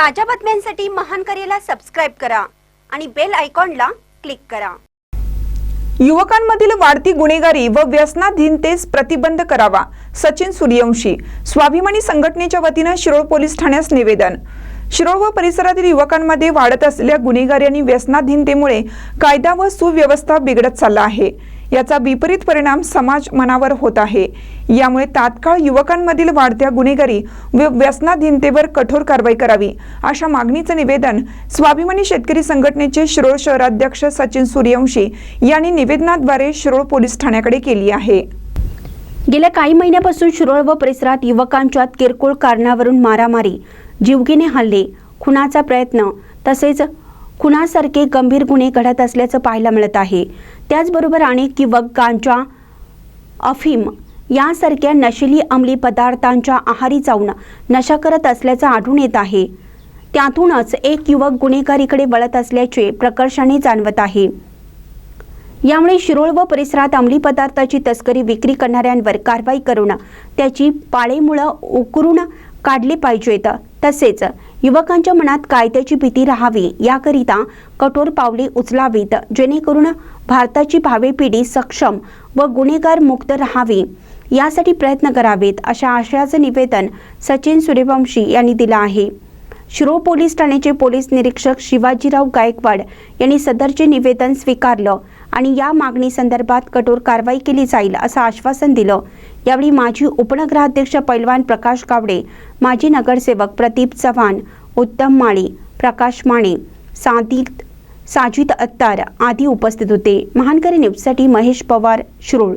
ताज्या बातम्यांसाठी महान करेला सबस्क्राईब करा आणि बेल आयकॉनला क्लिक करा. युवकांमधील वाढती गुन्हेगारी व व्यसनाधीनतेस प्रतिबंध करावा सचिन सूर्यवंशी. स्वाभिमानी संघटनेच्या वतीनं शिरोळ पोलीस ठाण्यास निवेदन. शिरोळ व परिसरातील युवकांमध्ये वाढत असलेल्या गुन्हेगारी आणि व्यसनाधीनतेमुळे कायदा व सुव्यवस्था बिघडत चालला आहे. याचा विपरीत परिणाम समाज मनावर होत आहे. यामुळे तात्काळ युवकांमधील वाढत्या गुन्हेगारी व व्यसनाधीनतेवर कठोर कारवाई करावी अशा मागणीचं निवेदन स्वाभिमानी शेतकरी संघटनेचे शिरोळ शहराध्यक्ष सचिन सूर्यवंशी यांनी निवेदनाद्वारे शिरोळ पोलीस ठाण्याकडे केली आहे. गेल्या काही महिन्यापासून शिरोळ व परिसरात युवकांच्यात किरकोळ कारणावरून मारामारी जीवघेणे हल्ले खुनाचा प्रयत्न तसेच खुनासारखे गंभीर गुन्हे घडत असल्याचं पाहायला मिळत आहे. त्याचबरोबर अनेक युवक गांजा अफीम यासारख्या नशिली अंमली पदार्थांच्या आहारी जाऊन नशा करत असल्याचं आढळून येत आहे. त्यातूनच एक युवक गुन्हेगारीकडे वळत असल्याचे प्रकर्षाने जाणवत आहे. यामुळे शिरोळ व परिसरात अंमली पदार्थाची तस्करी विक्री करणाऱ्यांवर कारवाई करून त्याची पाळेमुळं उकरून काढली पाहिजेत. तसेच युवकांच्या मनात कायद्याची भीती राहावी याकरिता कठोर पावले उचलावीत जेणेकरून भारताची भावी पिढी सक्षम व गुन्हेगार मुक्त राहावी. यासाठी प्रयत्न करावेत अशा आशयाचं निवेदन सचिन सूर्यवंशी यांनी दिलं आहे. शिरो पोलीस ठाण्याचे पोलीस निरीक्षक शिवाजीराव गायकवाड यांनी सदरचे निवेदन स्वीकारलं. आणि या मागणी संदर्भात कठोर कारवाई केली जाईल असं आश्वासन दिलं. यावेळी माजी उपनगराध्यक्ष पैलवान प्रकाश गावडे माजी नगरसेवक प्रदीप चव्हाण उत्तम माळी प्रकाश माने सादित साजिद अत्तार आदी उपस्थित होते. महानकरी न्यूजसाठी महेश पवार शिरोळ.